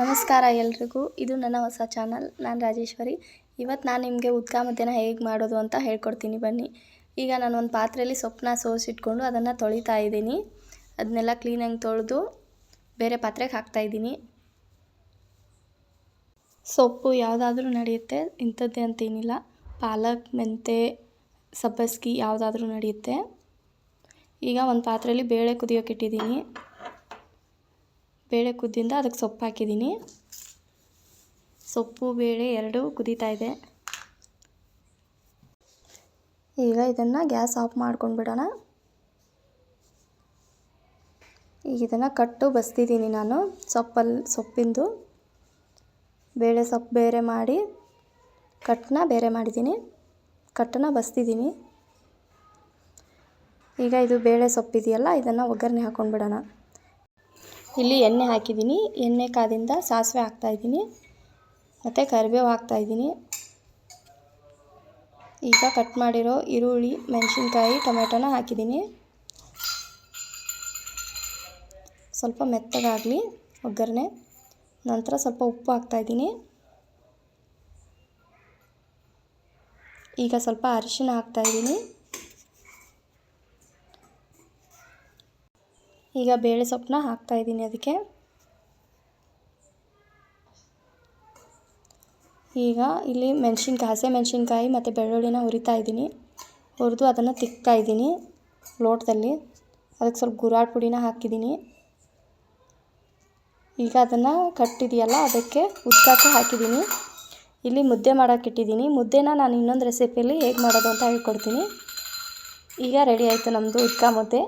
ನಮಸ್ಕಾರ ಎಲ್ರಿಗೂ. ಇದು ನನ್ನ ಹೊಸ ಚಾನಲ್. ನಾನು ರಾಜೇಶ್ವರಿ. ಇವತ್ತು ನಾನು ನಿಮಗೆ ಉದ್ಕ ಮುದ್ದೆನ ಹೇಗೆ ಮಾಡೋದು ಅಂತ ಹೇಳ್ಕೊಡ್ತೀನಿ. ಬನ್ನಿ. ಈಗ ನಾನು ಒಂದು ಪಾತ್ರೆಯಲ್ಲಿ ಸೊಪ್ಪನ್ನ ಸೋಸಿಟ್ಕೊಂಡು ಅದನ್ನು ತೊಳಿತಾ ಇದ್ದೀನಿ. ಅದನ್ನೆಲ್ಲ ಕ್ಲೀನಾಗಿ ತೊಳೆದು ಬೇರೆ ಪಾತ್ರೆಗೆ ಹಾಕ್ತಾಯಿದ್ದೀನಿ ಸೊಪ್ಪು ಯಾವುದಾದ್ರೂ ನಡೆಯುತ್ತೆ. ಇಂಥದ್ದೇ ಅಂತೇನಿಲ್ಲ ಪಾಲಕ್ ಮೆಂತೆ ಸಬ್ಬಸ್ಗಿ ಯಾವುದಾದ್ರೂ ನಡೆಯುತ್ತೆ. ಈಗ ಒಂದು ಪಾತ್ರೆಯಲ್ಲಿ ಬೇಳೆ ಕುದಿಯೋಕೆ ಇಟ್ಟಿದ್ದೀನಿ. ಬೇಳೆ ಕುದ್ದಿಂದ ಅದಕ್ಕೆ ಸೊಪ್ಪು ಹಾಕಿದ್ದೀನಿ. ಸೊಪ್ಪು, ಬೇಳೆ ಎರಡೂ ಕುದೀತಾ ಇದೆ. ಈಗ ಇದನ್ನು ಗ್ಯಾಸ್ ಆಫ್ ಮಾಡ್ಕೊಂಡ್ಬಿಡೋಣ. ಈಗ ಇದನ್ನು ಕಟ್ಟು ಬಸ್ತಿದ್ದೀನಿ ನಾನು ಸೊಪ್ಪಲ್ಲಿ ಸೊಪ್ಪಿಂದು. ಬೇಳೆ ಸೊಪ್ಪು ಬೇರೆ ಮಾಡಿ, ಕಟ್ಟನ್ನ ಬೇರೆ ಮಾಡಿದ್ದೀನಿ. ಕಟ್ಟನ್ನ ಬಸ್ತಿದ್ದೀನಿ. ಈಗ ಇದು ಬೇಳೆ ಸೊಪ್ಪಿದೆಯಲ್ಲ, ಇದನ್ನು ಒಗ್ಗರಣೆ ಹಾಕ್ಕೊಂಡು ಬಿಡೋಣ ಇಲ್ಲಿ ಎಣ್ಣೆ ಹಾಕಿದ್ದೀನಿ. ಎಣ್ಣೆ ಕಾದಿಂದ ಸಾಸಿವೆ ಹಾಕ್ತಾಯಿದ್ದೀನಿ ಮತ್ತು ಕರಿಬೇವು ಹಾಕ್ತಾಯಿದ್ದೀನಿ ಈಗ ಕಟ್ ಮಾಡಿರೋ ಈರುಳ್ಳಿ, ಮೆಣಸಿನ್ಕಾಯಿ, ಟೊಮೆಟೊನ ಹಾಕಿದ್ದೀನಿ. ಸ್ವಲ್ಪ ಮೆತ್ತಗಾಗಲಿ ಒಗ್ಗರಣೆ. ನಂತರ ಸ್ವಲ್ಪ ಉಪ್ಪು ಹಾಕ್ತಾಯಿದ್ದೀನಿ ಈಗ ಸ್ವಲ್ಪ ಅರಿಶಿನ ಹಾಕ್ತಾಯಿದ್ದೀನಿ ಈಗ ಬೇಳೆ ಸೊಪ್ಪನ್ನ ಹಾಕ್ತಾಯಿದ್ದೀನಿ ಅದಕ್ಕೆ. ಈಗ ಇಲ್ಲಿ ಮೆಣಸಿನ್ಕಾಯಿ ಹಸೆ ಮೆಣಸಿನ್ಕಾಯಿ ಮತ್ತು ಬೆಳ್ಳುಳ್ಳಿನ ಹುರಿತಾ ಇದ್ದೀನಿ. ಹುರಿದು ಅದನ್ನು ತಿಕ್ತಾ ಇದ್ದೀನಿ ಲೋಟದಲ್ಲಿ. ಅದಕ್ಕೆ ಸ್ವಲ್ಪ ಗುರಾಳ್ ಪುಡಿನ ಹಾಕಿದ್ದೀನಿ. ಈಗ ಅದನ್ನು ಕಟ್ಟಿದೆಯಲ್ಲ, ಅದಕ್ಕೆ ಉದ್ಕಾಕೆ ಹಾಕಿದ್ದೀನಿ. ಇಲ್ಲಿ ಮುದ್ದೆ ಮಾಡೋಕೆ ಇಟ್ಟಿದ್ದೀನಿ. ಮುದ್ದೆನ ನಾನು ಇನ್ನೊಂದು ರೆಸಿಪಿಯಲ್ಲಿ ಹೇಗೆ ಮಾಡೋದು ಅಂತ ಹೇಳ್ಕೊಡ್ತೀನಿ. ಈಗ ರೆಡಿ ಆಯಿತು ನಮ್ಮದು ಉದ್ಕ ಮುದ್ದೆ.